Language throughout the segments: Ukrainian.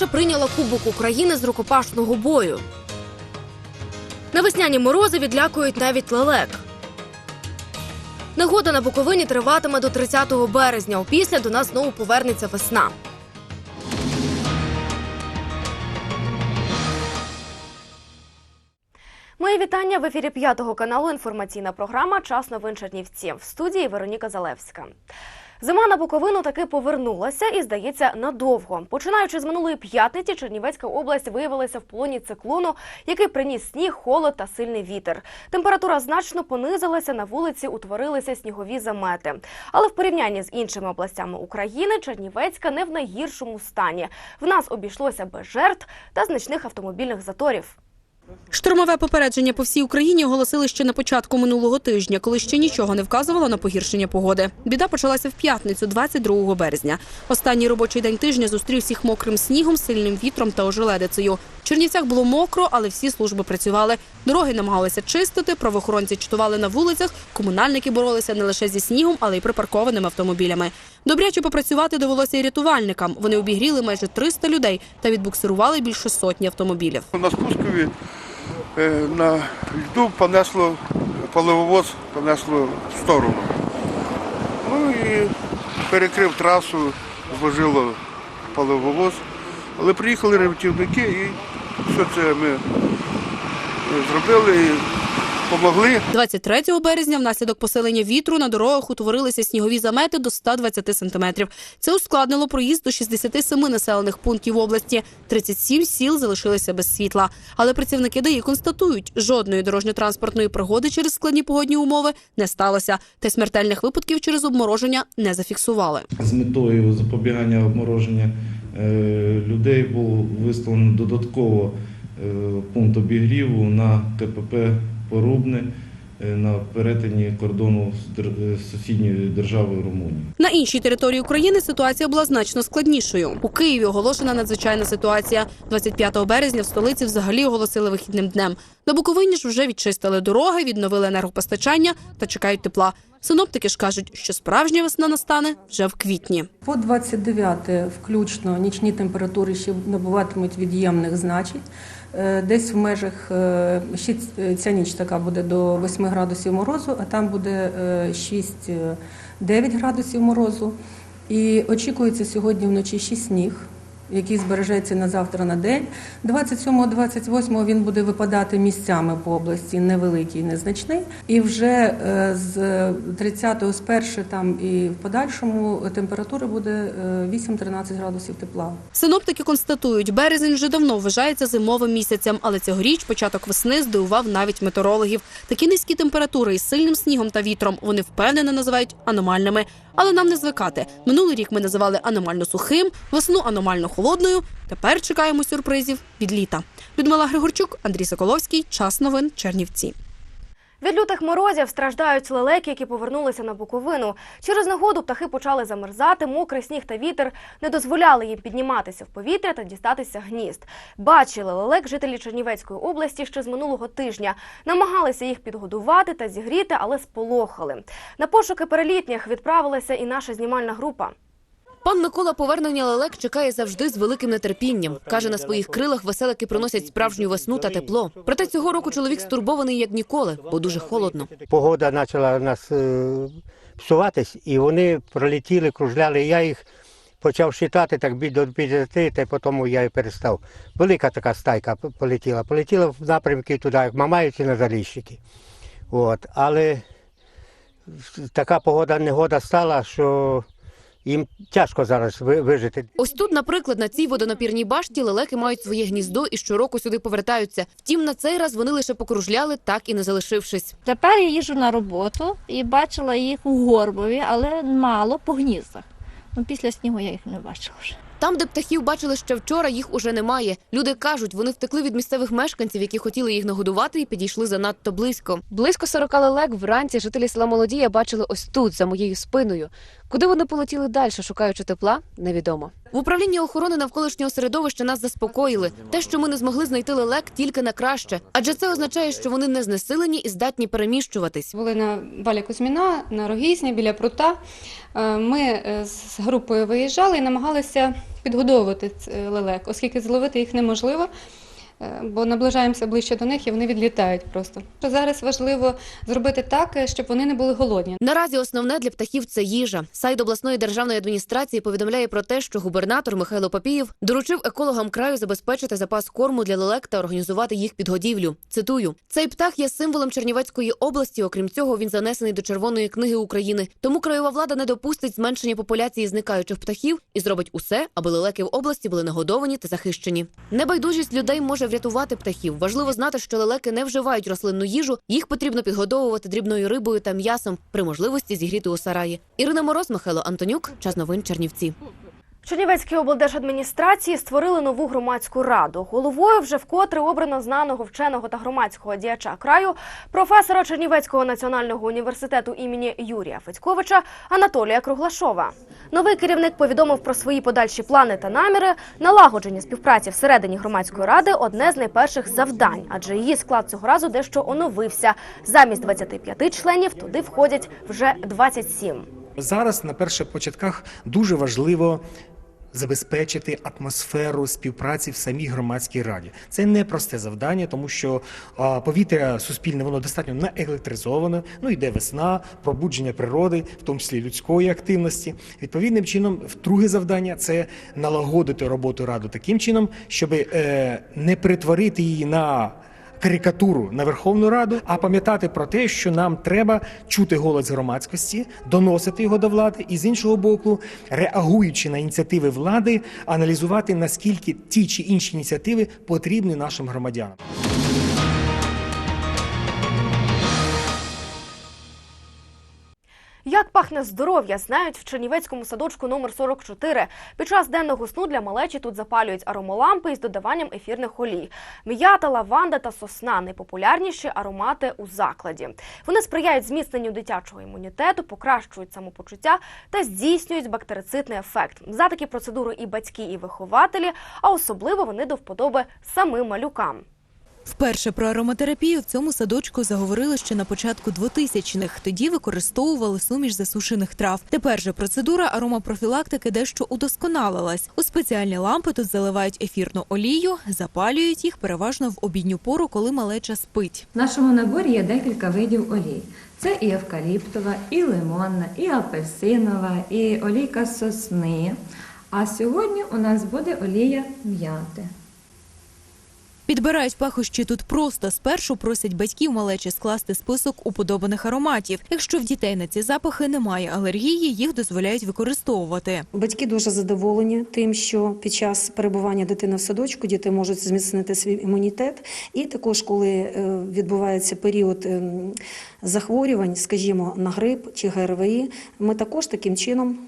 вперше прийняла Кубок України з рукопашного бою. Навесняні морози відлякують навіть лелек. Негода на Буковині триватиме до 30 березня. Опісля до нас знову повернеться весна. Мої вітання в ефірі п'ятого каналу. Інформаційна програма Час новин Чернівці в студії Вероніка Залевська. Зима на Буковину таки повернулася і, здається, надовго. Починаючи з минулої п'ятниці, Чернівецька область виявилася в полоні циклону, який приніс сніг, холод та сильний вітер. Температура значно понизилася, на вулиці утворилися снігові замети. Але в порівнянні з іншими областями України Чернівецька не в найгіршому стані. В нас обійшлося без жертв та значних автомобільних заторів. Штормове попередження по всій Україні оголосили ще на початку минулого тижня, коли ще нічого не вказувало на погіршення погоди. Біда почалася в п'ятницю, 22 березня. Останній робочий день тижня зустрів всіх мокрим снігом, сильним вітром та ожеледицею. В Чернівцях було мокро, але всі служби працювали. Дороги намагалися чистити, правоохоронці чтували на вулицях, комунальники боролися не лише зі снігом, але й припаркованими автомобілями. Добряче попрацювати довелося і рятувальникам. Вони обігріли майже 300 людей та відбуксирували більше сотні автомобілів. На спускові на льду понесло поливовоз, понесло в сторону. Ну і перекрив трасу, зложило поливовоз. Але приїхали рятівники і все це ми е, зробили допомогли. 23 березня внаслідок посилення вітру на дорогах утворилися снігові замети до 120 сантиметрів. Це ускладнило проїзд до 67 населених пунктів області. 37 сіл залишилися без світла. Але працівники ДАІ констатують, жодної дорожньо-транспортної пригоди через складні погодні умови не сталося. Та смертельних випадків через обмороження не зафіксували. З метою запобігання обмороження е, людей був виставлено додатково е, пункт обігріву на КПП Порубне е, на перетині кордону з дер- з сусідньою державою Румунії. На іншій території України ситуація була значно складнішою. У Києві оголошена надзвичайна ситуація. 25 березня в столиці взагалі оголосили вихідним днем. На Буковині ж вже відчистили дороги, відновили енергопостачання та чекають тепла. Синоптики ж кажуть, що справжня весна настане вже в квітні. По 29 включно нічні температури ще набуватимуть від'ємних значень. Е, Десь в межах е, ще ця ніч така буде до 8 градусів морозу, а там буде е, 6-9 градусів морозу. І очікується сьогодні вночі ще сніг, який збережеться на завтра на день. 27-28 він буде випадати місцями по області, невеликий, незначний. І вже е, з 30-го з першої там і в подальшому температура буде е, 8-13 градусів тепла. Синоптики констатують, березень вже давно вважається зимовим місяцем, але цьогоріч початок весни здивував навіть метеорологів. Такі низькі температури із сильним снігом та вітром вони впевнено називають аномальними. Але нам не звикати. Минулий рік ми називали аномально сухим, весну аномально холодною. Тепер чекаємо сюрпризів від літа. Людмила Григорчук, Андрій Соколовський. Час новин Чернівці. Від лютих морозів страждають лелеки, які повернулися на Буковину. Через негоду птахи почали замерзати, мокрий сніг та вітер не дозволяли їм підніматися в повітря та дістатися гнізд. Бачили лелек жителі Чернівецької області ще з минулого тижня. Намагалися їх підгодувати та зігріти, але сполохали. На пошуки перелітніх відправилася і наша знімальна група. Пан Микола повернення лелек чекає завжди з великим нетерпінням. Каже, на своїх крилах веселики приносять справжню весну та тепло. Проте цього року чоловік стурбований як ніколи, бо дуже холодно. Погода почала у нас е, псуватись, і вони пролетіли, кружляли. Я їх почав считати так бі- до 50, та потім я і перестав. Велика така стайка полетіла. Полетіла в напрямки туди, як Мамаївці на Заліщики. От. Але така погода негода стала, що їм тяжко зараз ви- вижити. Ось тут, наприклад, на цій водонапірній башті лелеки мають своє гніздо і щороку сюди повертаються. Втім, на цей раз вони лише покружляли, так і не залишившись. Тепер я їжджу на роботу і бачила їх у Горбові, але мало по гніздах. Ну, після снігу я їх не бачила вже. Там, де птахів бачили ще вчора, їх уже немає. Люди кажуть, вони втекли від місцевих мешканців, які хотіли їх нагодувати і підійшли занадто близько. Близько 40 лелек вранці жителі села Молодія бачили ось тут, за моєю спиною. Куди вони полетіли далі, шукаючи тепла, невідомо. В управлінні охорони навколишнього середовища нас заспокоїли. Те, що ми не змогли знайти лелек, тільки на краще, адже це означає, що вони не знесилені і здатні переміщуватись. Були на Валі Кузьміна, на Рогізні, біля прута. Е, Ми е, з групою виїжджали і намагалися підгодовувати лелек, оскільки зловити їх неможливо, е, бо наближаємося ближче до них і вони відлітають просто. Зараз важливо зробити так, е, щоб вони не були голодні. Наразі основне для птахів це їжа. Сайт обласної державної адміністрації повідомляє про те, що губернатор Михайло Папієв доручив екологам краю забезпечити запас корму для лелек та організувати їх підгодівлю. Цитую: цей птах є символом Чернівецької області. Окрім цього, він занесений до Червоної книги України. Тому краєва влада не допустить зменшення популяції зникаючих птахів і зробить усе, аби лелеки в області були нагодовані та захищені. Небайдужість людей може врятувати птахів. Важливо знати, що лелеки не вживають рослинну їжу. Їх потрібно підгодовувати дрібною рибою та м'ясом при можливості зігріти у сараї. Ірина Мороз, Михайло Антонюк, час новин Чернівці. Чернівецькій облдержадміністрації створили нову громадську раду. Головою вже вкотре обрано знаного вченого та громадського діяча краю, професора Чернівецького національного університету імені Юрія Федьковича Анатолія Круглашова. Новий керівник повідомив про свої подальші плани та наміри. Налагодження співпраці всередині громадської ради одне з найперших завдань, адже її склад цього разу дещо оновився. Замість 25 членів туди входять вже 27. Зараз на перших початках дуже важливо забезпечити атмосферу співпраці в самій громадській раді. Це непросте завдання, тому що повітря суспільне воно достатньо наелектризоване. Ну йде весна, пробудження природи, в тому числі людської активності. Відповідним чином, друге завдання це налагодити роботу ради таким чином, щоб е, не перетворити її на карикатуру на Верховну Раду, а пам'ятати про те, що нам треба чути голос громадськості, доносити його до влади, і з іншого боку, реагуючи на ініціативи влади, аналізувати наскільки ті чи інші ініціативи потрібні нашим громадянам. Як пахне здоров'я, знають в Чернівецькому садочку номер 44. Під час денного сну для малечі тут запалюють аромолампи із додаванням ефірних олій. М'ята, лаванда та сосна найпопулярніші аромати у закладі. Вони сприяють зміцненню дитячого імунітету, покращують самопочуття та здійснюють бактерицидний ефект. За такі процедури і батьки, і вихователі, а особливо вони до вподоби самим малюкам. Вперше про ароматерапію в цьому садочку заговорили ще на початку 2000-х. Тоді використовували суміш засушених трав. Тепер же процедура аромапрофілактики дещо удосконалилась. У спеціальні лампи тут заливають ефірну олію, запалюють їх переважно в обідню пору, коли малеча спить. В нашому наборі є декілька видів олій. Це і евкаліптова, і лимонна, і апельсинова, і олійка сосни. А сьогодні у нас буде олія м'яти. Підбирають пахощі тут просто. Спершу просять батьків малечі скласти список уподобаних ароматів. Якщо в дітей на ці запахи немає алергії, їх дозволяють використовувати. Батьки дуже задоволені тим, що під час перебування дитини в садочку діти можуть зміцнити свій імунітет. І також, коли е, відбувається період ем, захворювань, скажімо, на грип чи ГРВІ, ми також таким чином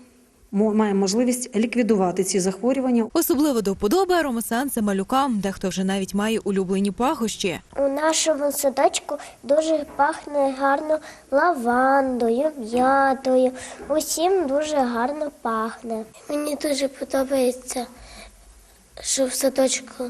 мо- маємо можливість ліквідувати ці захворювання. Особливо до вподоби аромасеанси малюкам, дехто вже навіть має улюблені пахощі. У нашому садочку дуже пахне гарно лавандою, м'ятою. Усім дуже гарно пахне. Мені дуже подобається, що в садочку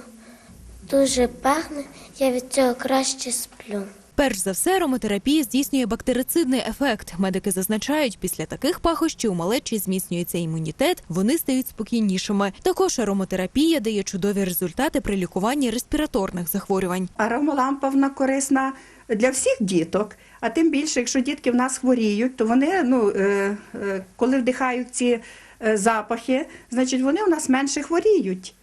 дуже пахне, я від цього краще сплю. Перш за все, ароматерапія здійснює бактерицидний ефект. Медики зазначають, після таких пахощів у малечі зміцнюється імунітет, вони стають спокійнішими. Також ароматерапія дає чудові результати при лікуванні респіраторних захворювань. Аромалампа вона корисна для всіх діток. А тим більше, якщо дітки в нас хворіють, то вони, ну, е, е, коли вдихають ці е, запахи, значить вони у нас менше хворіють.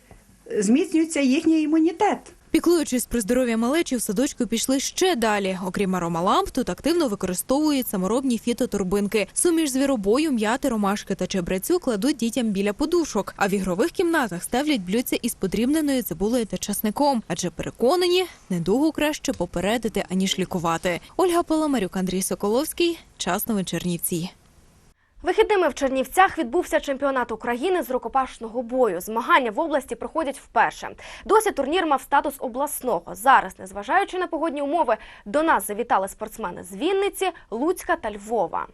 Зміцнюється їхній імунітет. Піклуючись про здоров'я малечі, в садочку пішли ще далі. Окрім аромаламп, тут активно використовують саморобні фітотурбинки. Суміш звіробою, м'яти, ромашки та чебрецю кладуть дітям біля подушок. А в ігрових кімнатах ставлять блюдця із подрібненою цибулею та часником. Адже переконані, недугу краще попередити аніж лікувати. Ольга Паламарюк, Андрій Соколовський. Час новин Чернівці. Вихідними в Чернівцях відбувся чемпіонат України з рукопашного бою. Змагання в області проходять вперше. Досі турнір мав статус обласного. Зараз, незважаючи на погодні умови, до нас завітали спортсмени з Вінниці, Луцька та Львова.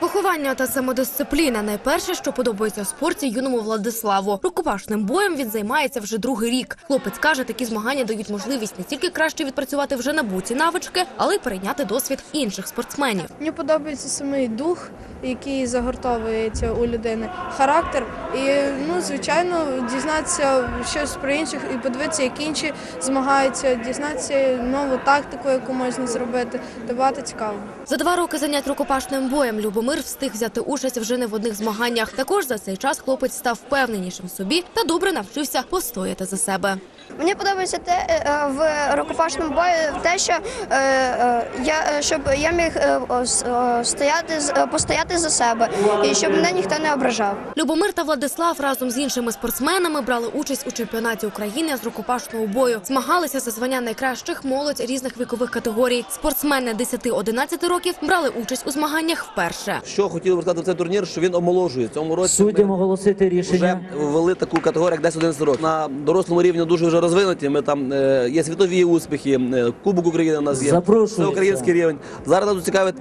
Виховання та самодисципліна найперше, що подобається у спорті юному Владиславу. Рукопашним боєм він займається вже другий рік. Хлопець каже, такі змагання дають можливість не тільки краще відпрацювати вже набуті навички, але й перейняти досвід інших спортсменів. Мені подобається самий дух, який загортовується у людини, характер. І ну, звичайно, дізнатися щось про інших і подивитися, як інші змагаються, дізнатися нову тактику, яку можна зробити. Це цікаво. За два роки занять рукопашним боєм Любомир встиг взяти участь вже не в одних змаганнях. Також за цей час хлопець став впевненішим в собі та добре навчився постояти за себе. Мені подобається те е, в рукопашному бою те, що е, е, я е, щоб я міг е, стояти з- е, постояти за себе і щоб мене ніхто не ображав. Любомир та Владислав разом з іншими спортсменами брали участь у чемпіонаті України з рукопашного бою. Змагалися за звання найкращих молодь різних вікових категорій. Спортсмени 10-11 років брали участь у змаганнях вперше. Що хотів розказати цей турнір, що він омоложує. Цьому році Суддям ми оголосити рішення. вже ввели таку категорію, як 10-11 років. На дорослому рівні дуже вже розвинуті. Ми там е, є світові успіхи, е, Кубок України у нас є. Це український рівень. Зараз нас цікавить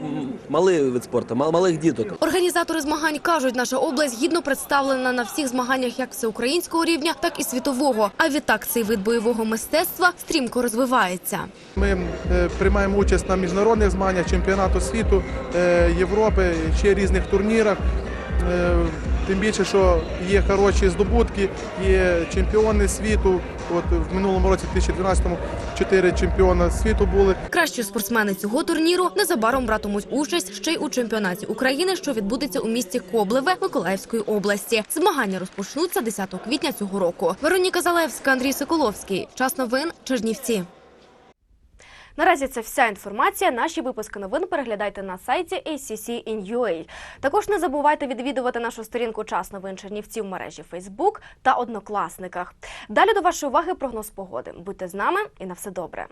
малий вид спорту, мал- малих діток. Організатори змагань кажуть, наша область гідно представлена на всіх змаганнях як всеукраїнського рівня, так і світового. А відтак цей вид бойового мистецтва стрімко розвивається. Ми е, приймаємо участь на міжнародних змаганнях, чемпіонату світу, е, Європи, ще різних турнірах. Тим більше, що є хороші здобутки, є чемпіони світу. От в минулому році, 2012-му, чотири чемпіона світу були. Кращі спортсмени цього турніру незабаром братимуть участь ще й у чемпіонаті України, що відбудеться у місті Коблеве Миколаївської області. Змагання розпочнуться 10 квітня цього року. Вероніка Залевська, Андрій Соколовський. Час новин Чернівці. Наразі це вся інформація. Наші випуски новин переглядайте на сайті ACC.in.ua. Також не забувайте відвідувати нашу сторінку Час новин Чернівці в мережі Facebook та Однокласниках. Далі до вашої уваги прогноз погоди. Будьте з нами і на все добре.